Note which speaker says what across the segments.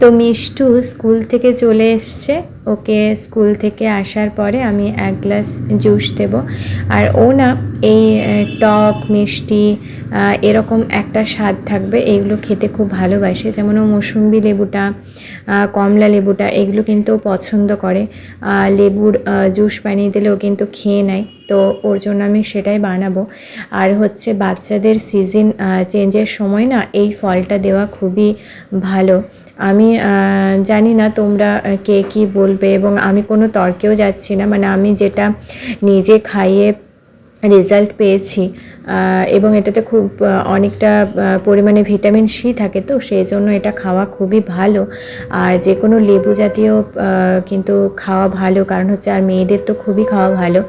Speaker 1: তো মিষ্টু স্কুল থেকে চলে এসছে। ওকে স্কুল থেকে আসার পরে আমি এক গ্লাস জুস দেব। আর ও না এই টক, মিষ্টি এরকম একটা স্বাদ থাকবে এইগুলো খেতে খুব ভালোবাসে। যেমন ও মৌসুম্বি লেবুটা কমলা লেবুটা, এগুলো কিন্তু পছন্দ করে। লেবুর জুস বানিয়ে দিলে ও কিন্তু খেয়ে নেয়, তো ওর জন্য আমি সেটাই বানাবো। আর হচ্ছে বাচ্চাদের সিজন চেঞ্জের সময় না এই ফলটা দেওয়া খুবই ভালো। আমি জানি না তোমরা কে কী বলবে এবং আমি কোনো তর্কেও যাচ্ছি না। মানে আমি যেটা নিজে খাইয়ে রেজাল্ট পেয়েছি। এবং এটাতে খুব অনেকটা পরিমাণে ভিটামিন সি থাকে তো সেই জন্য এটা খাওয়া খুবই ভালো। আর যে কোনো লেবু জাতীয় কিন্তু খাওয়া ভালো, কারণ হচ্ছে আর মেয়েদের তো খুবই খাওয়া ভালো।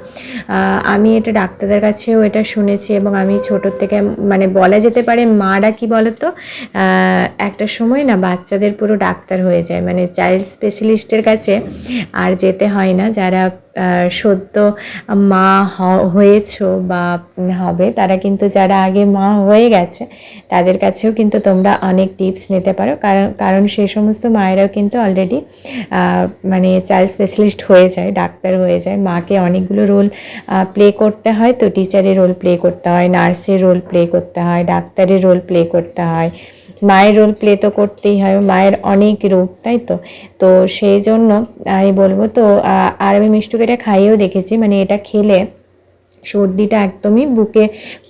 Speaker 1: আমি এটা ডাক্তারদের কাছেও এটা শুনেছি এবং আমি ছোটোর থেকে মানে বলা যেতে পারে মারা কি বলতো? একটা সময় না বাচ্চাদের পুরো ডাক্তার হয়ে যায়। মানে চাইল্ড স্পেশালিস্টের কাছে আর যেতে হয় না। যারা সদ্য মা হয়েছো বা হবে, তারা কিন্তু যারা আগে মা হয়ে গেছে, তাদের কাছেও কিন্তু তোমরা অনেক টিপস নিতে পারো। কারণ কারণ সেই সমস্ত মায়েরাও কিন্তু অলরেডি মানে চাইল্ড স্পেশালিস্ট হয়ে যায়, ডাক্তার হয়ে যায়। মাকে অনেকগুলো রোল প্লে করতে হয়। তো টিচারের রোল প্লে করতে হয় নার্সের রোল প্লে করতে হয়, ডাক্তারের রোল প্লে করতে হয়। মায়ের রোল প্লে তো করতেই হয়, মায়ের অনেক রূপ, তাই তো? তো সেই জন্য আমি বলব তো আর আমি মিষ্টুকে এটা খাইয়েও দেখেছি মানে এটা খেলে সর্দিটা একদমই বুকে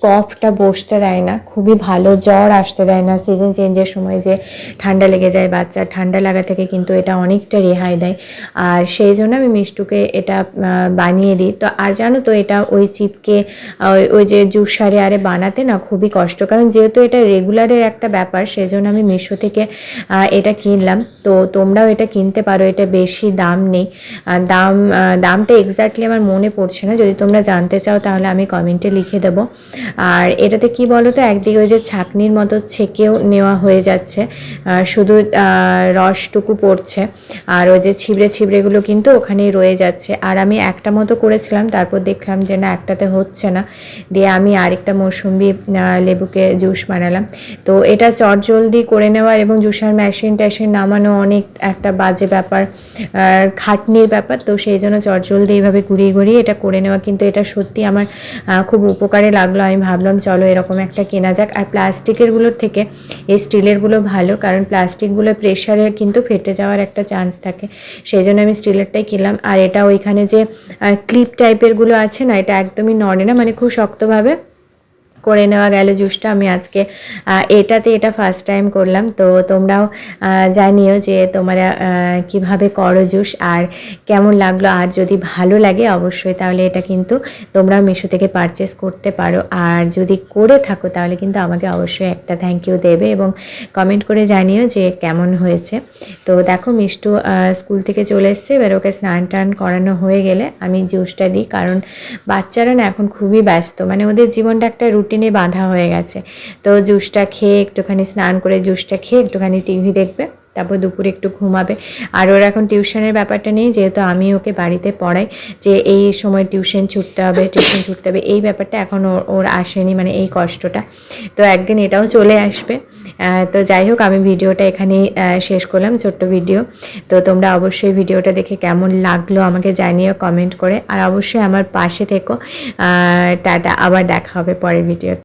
Speaker 1: কফটা বসতে দেয় না, খুবই ভালো জ্বর আসতে দেয় না সিজন চেঞ্জের সময় যে ঠান্ডা লেগে যায় বাচ্চার, ঠান্ডা লাগা থেকে কিন্তু এটা অনেকটা রেহাই দেয়। আর সেই জন্য আমি মিষ্টুকে এটা বানিয়ে দিই। তো আর জানো তো এটা ওই চিপকে, ওই যে জুসারে আরে বানাতে না খুবই কষ্ট, কারণ যেহেতু এটা রেগুলারের একটা ব্যাপার, সেই জন্য আমি মিশো থেকে এটা কিনলাম। তো তোমরাও এটা কিনতে পারো, এটা বেশি দাম নেই। দাম দামটা এক্স্যাক্টলি আমার মনে পড়ছে না, যদি তোমরা জানতে চাও তাহলে আমি কমেন্টে লিখে দেবো। আর এটাতে কি বলো তো একদিকে ওই যে ছাকনির মতো ছেঁকেও নেওয়া হয়ে যাচ্ছে শুধু রসটুকু পড়ছে, আর ওই যে ছিবড়ে ছিবড়েগুলো কিন্তু ওখানেই রয়ে যাচ্ছে। আর আমি একটা মতো করেছিলাম, তারপর দেখলাম যে না, একটাতে হচ্ছে না, দিয়ে আমি আরেকটা মৌসুম্বি লেবুকে জুস বানালাম। তো এটা চট জলদি করে নেওয়ার এবং জুসার মেশিন ট্যাশিন নামানো অনেক একটা বাজে ব্যাপার খাটনির ব্যাপার, তো সেই জন্য চট জলদি এইভাবে ঘুরিয়ে ঘুরিয়ে এটা করে নেওয়া, কিন্তু এটা সত্যি আমার খুব উপকারে লাগল। আমি ভাবলাম, চলো এরকম একটা কেনা যাক। আর প্লাস্টিকেরগুলোর থেকে এই স্টিলেরগুলো ভালো, কারণ প্লাস্টিকগুলো প্রেশারে কিন্তু ফেটে যাওয়ার একটা চান্স থাকে। সেই জন্য আমি স্টিলেরটাই কিনলাম। আর এটা ওইখানে যে ক্লিপ টাইপেরগুলো আছে না, এটা একদমই নড়ে না মানে খুব শক্তভাবে করে নেওয়া গেল জুসটা। আমি আজকে এটাতে এটা ফার্স্ট টাইম করলাম। তো তোমরাও জানিও যে তোমরা কীভাবে করো জুস আর কেমন লাগল। আর যদি ভালো লাগে অবশ্যই তাহলে এটা কিন্তু তোমরা মিশো থেকে পারচেস করতে পারো। আর যদি করে থাকো তাহলে কিন্তু আমাকে অবশ্যই একটা থ্যাংক ইউ দেবে এবং কমেন্ট করে জানিও যে কেমন হয়েছে। তো দেখো, মিষ্টু স্কুল থেকে চলে এসছে। এবার ওকে স্নান টান করানো হয়ে গেলে আমি জুসটা দিই। কারণ বাচ্চারা না এখন খুবই ব্যস্ত। মানে ওদের জীবনটা একটা বাঁধা হয়ে গেছে। তো জুসটা খেয়ে একটুখানি স্নান করে জুসটা খেয়ে একটুখানি টিভি দেখবে, তারপর দুপুরে একটু ঘুমাবে। আর ওর এখন টিউশনের ব্যাপারটা নেই, যেহেতু আমি ওকে বাড়িতে পড়াই, যে এই সময় টিউশন ছুটতে হবে, টিউশন ছুটতে হবে, এই ব্যাপারটা এখন ওর ওর আসেনি মানে এই কষ্টটা। তো একদিন এটাও চলে আসবে। তো যাই হোক, আমি ভিডিওটা এখানেই শেষ করলাম, ছোট্ট ভিডিও। তো তোমরা অবশ্যই ভিডিওটা দেখে কেমন লাগল আমাকে জানিও কমেন্ট করে। আর অবশ্যই আমার পাশে থেকো। টাটা, আবার দেখা হবে পরের ভিডিও